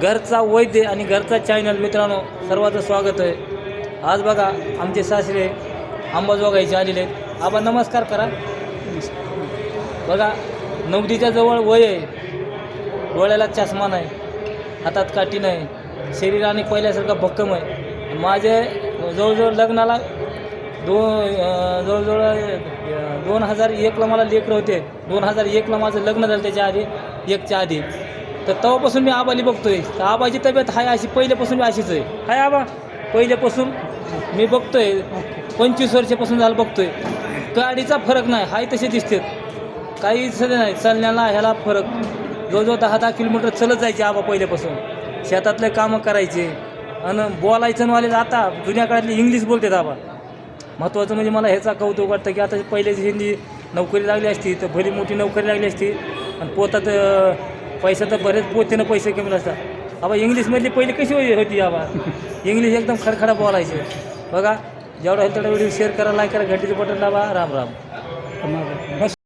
घरचा वैद्य आणि घरचा चॅनल मित्रांनो सर्वांचं स्वागत आहे. आज बघा आमचे सासरे अंबाजोगाईचे आलेले आहेत. आबा नमस्कार करा. बघा नवदीच्या जवळ वय आहे. डोळ्याला चष्मा नाही हातात काठी नाही शरीराने पहिल्यासारखं भक्कम आहे. माझे जवळजवळ लग्नाला दो जवळजवळ दोन हजार एकला मला लेकरं होते. दोन हजार एकला माझं लग्न झालं त्याच्या आधी एकच्या आधी. तर तेव्हापासून मी आबाली बघतोय. तर आबाची तब्येत हाय अशी पहिल्यापासून मी अशीच आहे. हाय आबा. पहिल्यापासून मी बघतोय. पंचवीस वर्षापासून झालं बघतोय. गाडीचा फरक नाही हाय तसे दिसते. काही सध्या नाही चालण्याला ह्याला फरक. जवळजवळ दहा दहा किलोमीटर चलत जायचे आबा पहिल्यापासून. शेतातले कामं करायचे. आणि बोलायचं वाले आता जुन्या काळातली इंग्लिश बोलतात आबा. महत्त्वाचं म्हणजे मला ह्याचा कौतुक वाटतं की आता पहिल्याची हिंदी नोकरी लागली असती तर भली मोठी नोकरी लागली असती. आणि पोतात पैसा तर बरेच पोतीनं पैसे कमी असतात. आबा इंग्लिशमधली पहिली कशी होती आबा इंग्लिश एकदम खडखडा बोलायचे. बघा जेवढा होईल तेवढा व्हिडिओ शेअर करा लाईक करा घंटीचं बटन दाबा. राम राम.